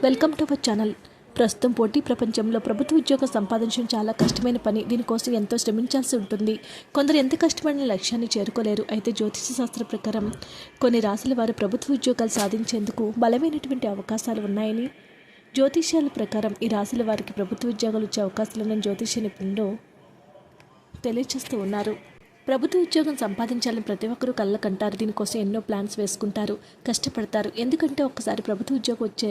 Welcome to our channel. ప్రస్తుతం పోటీ ప్రపంచంలో ప్రభుత్వ ఉద్యోగం సంపాదించడం చాలా కష్టమైన పని. దీనికోసం ఎంతో శ్రమించాల్సి ఉంటుంది. కొందరు ఎంత కష్టపడిన లక్ష్యాన్ని చేరుకోలేరు. అయితే జ్యోతిష శాస్త్ర ప్రకారం కొన్ని రాశుల వారు ప్రభుత్వ ఉద్యోగాలు సాధించేందుకు బలమైనటువంటి అవకాశాలు ఉన్నాయని జ్యోతిష్యాల ప్రకారం ఈ రాశుల వారికి ప్రభుత్వ ఉద్యోగాలు వచ్చే అవకాశాలున్న జ్యోతిష నిపుణులు తెలియచేస్తూ ఉన్నారు. ప్రభుత్వ ఉద్యోగం సంపాదించాలని ప్రతి ఒక్కరూ కళ్ళ కంటారు. దీనికోసం ఎన్నో ప్లాన్స్ వేసుకుంటారు. కష్టపడతారు. ఎందుకంటే ఒక్కసారి ప్రభుత్వ ఉద్యోగం వచ్చే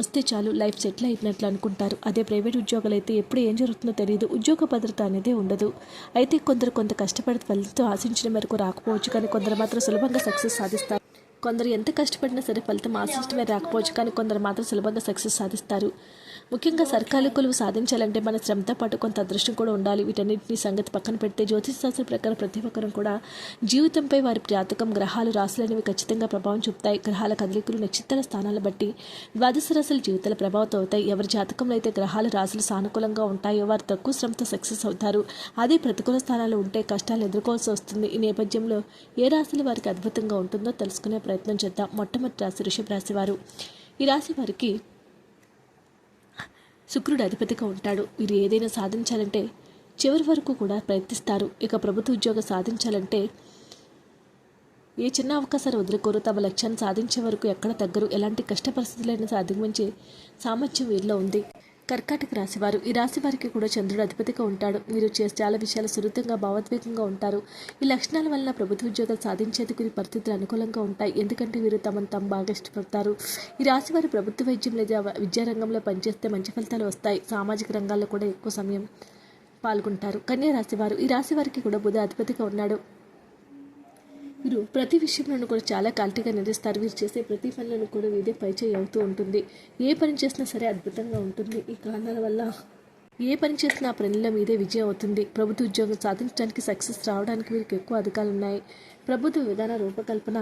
వస్తే చాలు లైఫ్ సెటిల్ అయినట్లు అనుకుంటారు. అదే ప్రైవేట్ ఉద్యోగాలు అయితే ఎప్పుడు ఏం జరుగుతుందో తెలియదు ఉద్యోగ భద్రత అనేది ఉండదు. అయితే కొందరు కొంత కష్టపడి ఫలితం ఆశించిన మేరకు రాకపోవచ్చు కానీ కొందరు మాత్రం సులభంగా సక్సెస్ సాధిస్తారు. కొందరు ఎంత కష్టపడినా సరే ఫలితం ఆశిష్టమే రాకపోవచ్చు కానీ కొందరు మాత్రం సులభంగా సక్సెస్ సాధిస్తారు. ముఖ్యంగా సర్కారు కొలువు సాధించాలంటే మన శ్రమతో పాటు కొంత అదృష్టం కూడా ఉండాలి. వీటన్నిటిని సంగతి పక్కన పెడితే జ్యోతిషశాస్త్రం ప్రకారం ప్రతి ఒక్కరం కూడా జీవితంపై వారి జాతకం గ్రహాలు రాసులనేవి ఖచ్చితంగా ప్రభావం చూపుతాయి. గ్రహాల కదలికలు నక్షత్రాల స్థానాలు బట్టి ద్వాదశ రాశుల జీవితాల ప్రభావితం అవుతాయి. ఎవరి జాతకంలో అయితే గ్రహాలు రాశులు సానుకూలంగా ఉంటాయో వారు తక్కువ శ్రమతో సక్సెస్ అవుతారు. అదే ప్రతికూల స్థానాలు ఉంటే కష్టాలు ఎదుర్కోవాల్సి వస్తుంది. ఈ నేపథ్యంలో ఏ రాశులు వారికి అద్భుతంగా ఉంటుందో తెలుసుకునే ప్రయత్నం చేద్దాం. మొట్టమొదటి రాశి వృషభ రాశి వారు. ఈ రాశి వారికి శుక్రుడు అధిపతిగా ఉంటాడు. వీరు ఏదైనా సాధించాలంటే చివరి వరకు కూడా ప్రయత్నిస్తారు. ఇక ప్రభుత్వ ఉద్యోగం సాధించాలంటే ఏ చిన్న అవకాశాలు వదులుకోరు. తమ లక్ష్యాన్ని సాధించే వరకు ఎక్కడ తగ్గరు. ఎలాంటి కష్ట పరిస్థితులైనా అధిగమించే సామర్థ్యం వీరిలో ఉంది. కర్కాటక రాశివారు. ఈ రాశి వారికి కూడా చంద్రుడు అధిపతిగా ఉంటాడు. వీరు చేసే చాలా విషయాలు సున్నితంగా భావోద్వేగంగా ఉంటారు. ఈ లక్షణాల వలన ప్రభుత్వ ఉద్యోగాలు సాధించేందుకు ఈ పరిస్థితులు అనుకూలంగా ఉంటాయి. ఎందుకంటే వీరు తమను తాము బాగా ఇష్టపడతారు. ఈ రాశి వారు ప్రభుత్వ వైద్యం లేదా విద్యారంగంలో పనిచేస్తే మంచి ఫలితాలు వస్తాయి. సామాజిక రంగాల్లో కూడా ఎక్కువ సమయం పాల్గొంటారు. కన్యా రాశి వారు ఈ రాశి వారికి కూడా బుధ అధిపతిగా ఉన్నాడు. వీరు ప్రతి విషయంలోనూ కూడా చాలా క్వాలిటీగా నిలుస్తారు వీరు చేసే ప్రతి పనులను కూడా వీరే పైచేయి అవుతూ ఉంటుంది. ఏ పని చేసినా సరే అద్భుతంగా ఉంటుంది. ఈ కారణాల వల్ల ఏ పని చేసినా ఆ పనిలో మీదే విజయం అవుతుంది. ప్రభుత్వ ఉద్యోగం సాధించడానికి సక్సెస్ రావడానికి వీరికి ఎక్కువ అధికారులు ఉన్నాయి. ప్రభుత్వ విధాన రూపకల్పన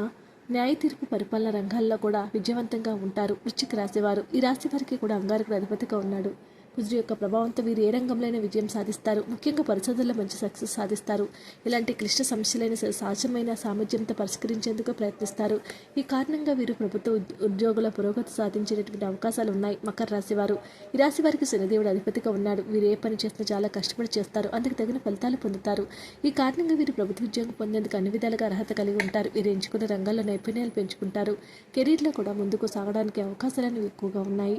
న్యాయ తీర్పు పరిపాలన రంగాల్లో కూడా విజయవంతంగా ఉంటారు. వృశ్చిక రాశివారు ఈ రాశి వారికి కూడా అంగారకుడు అధిపతిగా ఉన్నాడు. కుజుడు యొక్క ప్రభావంతో వీరు ఏ రంగంలోనే విజయం సాధిస్తారు. ముఖ్యంగా పరిశోధనలో మంచి సక్సెస్ సాధిస్తారు. ఇలాంటి క్లిష్ట సమస్యలైన సరే సహజమైన సామర్థ్యంతో పరిష్కరించేందుకు ప్రయత్నిస్తారు. ఈ కారణంగా వీరు ప్రభుత్వ ఉద్యోగుల పురోగతి సాధించేటటువంటి అవకాశాలు ఉన్నాయి. మకర రాశి వారు. ఈ రాశి వారికి శనిదేవుడు అధిపతిగా ఉన్నాడు. వీరు ఏ పని చేసినా చాలా కష్టపడి చేస్తారు. అందుకు తగిన ఫలితాలు పొందుతారు. ఈ కారణంగా వీరు ప్రభుత్వ ఉద్యోగం పొందేందుకు అన్ని విధాలుగా అర్హత కలిగి ఉంటారు. వీరు ఎంచుకున్న రంగాల్లో నైపుణ్యాలు పెంచుకుంటారు. కెరీర్లో కూడా ముందుకు సాగడానికి అవకాశాలు అనేవి ఎక్కువగా ఉన్నాయి.